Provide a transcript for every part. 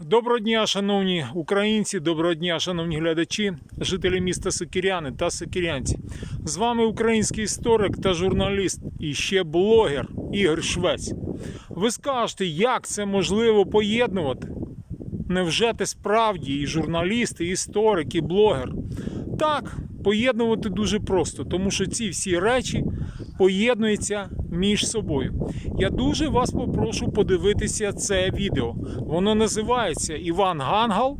Доброго дня, шановні українці, доброго дня, шановні глядачі, жителі міста Сокиряни та Сокирянці. З вами український історик та журналіст і ще блогер Ігор Швець. Ви скажете, як це можливо поєднувати? Невже ти справді і журналіст, і історик, і блогер? Так, поєднувати дуже просто, тому що ці всі речі поєднуються між собою. Я дуже вас попрошу подивитися це відео. Воно називається Іван Гангал.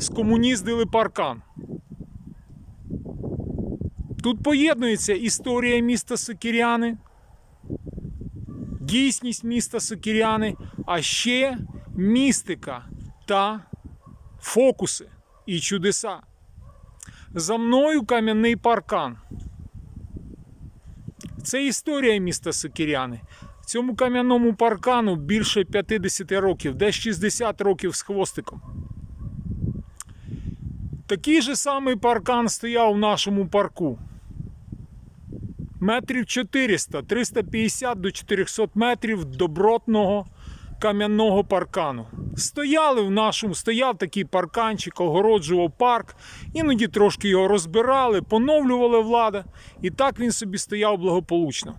Скомуніздили паркан. Тут поєднується історія міста Сокиряни, дійсність міста Сокиряни, а ще містика та фокуси і чудеса. За мною кам'яний паркан. Це історія міста Сокиряни. Цьому кам'яному паркану більше 50 років, десь 60 років з хвостиком. Такий же самий паркан стояв у нашому парку. Метрів 400, 350 до 400 метрів добротного кам'яного паркану. Стояли в нашому, стояв такий парканчик, огороджував парк, іноді трошки його розбирали, поновлювала влада, і так він собі стояв благополучно.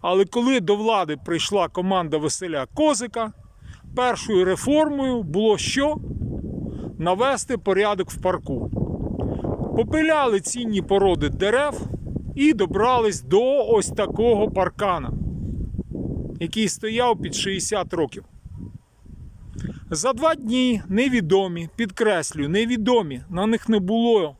Але коли до влади прийшла команда Василя Козика, першою реформою було що? Навести порядок в парку. Попиляли цінні породи дерев і добрались до ось такого паркана, який стояв під 60 років. За два дні невідомі, підкреслюю, невідомі, на них не було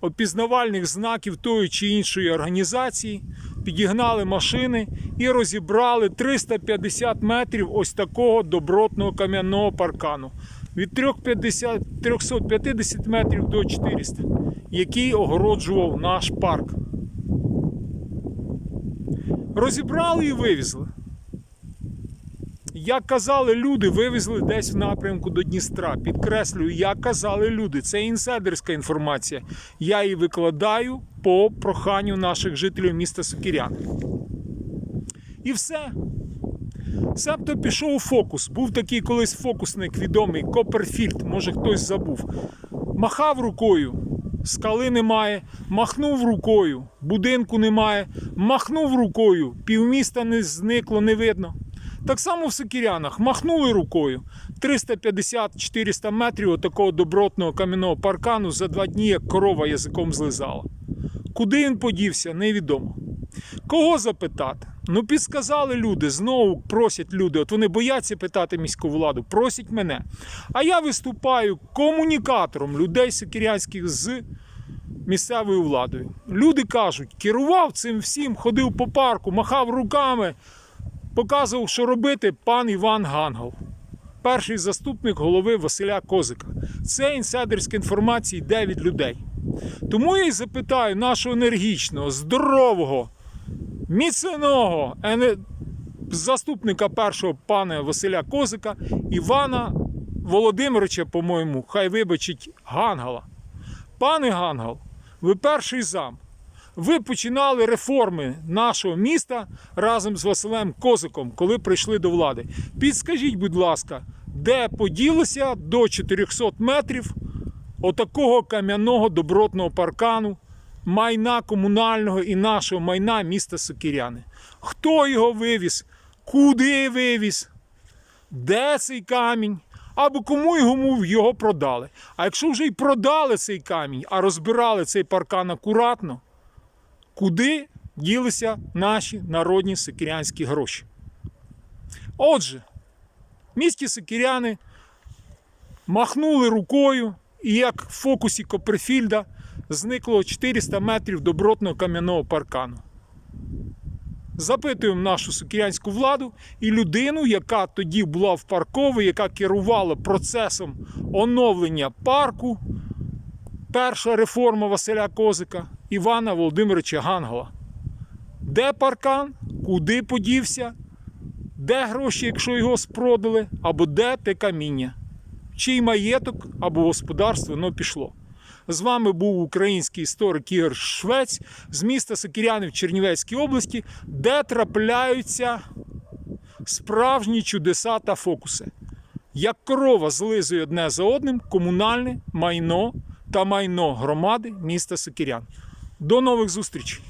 опізнавальних знаків тої чи іншої організації, підігнали машини і розібрали 350 метрів ось такого добротного кам'яного паркану від 350 350 метрів до 400, який огороджував наш парк. Розібрали і вивезли. Як казали люди, вивезли десь в напрямку до Дністра. Підкреслюю, як казали люди, це інсайдерська інформація. Я її викладаю по проханню наших жителів міста Сокирян. І все. Себто пішов у фокус. Був такий колись фокусник відомий Копперфільд, може хтось забув. Махав рукою, скали немає, махнув рукою, будинку немає, махнув рукою, півміста не зникло, не видно. Так само в Сокирянах махнули рукою 350-400 метрів отакого добротного кам'яного паркану за два дні, як корова язиком злизала. Куди він подівся, невідомо. Кого запитати? Ну, підсказали люди, знову просять люди. От вони бояться питати міську владу, просять мене. А я виступаю комунікатором людей сокирянських з місцевою владою. Люди кажуть, керував цим всім, ходив по парку, махав руками, показував, що робити пан Іван Гангал, перший заступник голови Василя Козика. Це інсайдерська інформація йде від людей. Тому я й запитаю нашого енергічного, здорового, міцного заступника першого пана Василя Козика Івана Володимировича, по-моєму, хай вибачить Гангала. Пане Гангал, ви перший зам. Ви починали реформи нашого міста разом з Василем Козиком, коли прийшли до влади. Підскажіть, будь ласка, де поділося до 400 метрів отакого кам'яного добротного паркану, майна комунального і нашого майна міста Сокиряни? Хто його вивіз? Куди вивіз? Де цей камінь? Або кому йому його продали. А якщо вже й продали цей камінь, а розбирали цей паркан акуратно, куди ділися наші народні сикірянські гроші. Отже, в місті Сикіряни махнули рукою, і як в фокусі Копперфільда зникло 400 метрів добротного кам'яного паркану. Запитуємо нашу сукірянську владу і людину, яка тоді була в парковій, яка керувала процесом оновлення парку, перша реформа Василя Козика Івана Володимировича Гангала. Де паркан? Куди подівся? Де гроші, якщо його спродали, або де те каміння? Чий маєток або господарство воно пішло. З вами був український історик Ігор Швець з міста Сокиряни в Чернівецькій області, де трапляються справжні чудеса та фокуси. Як корова злизує одне за одним комунальне майно та майно громади міста Сокирян. До нових зустрічей!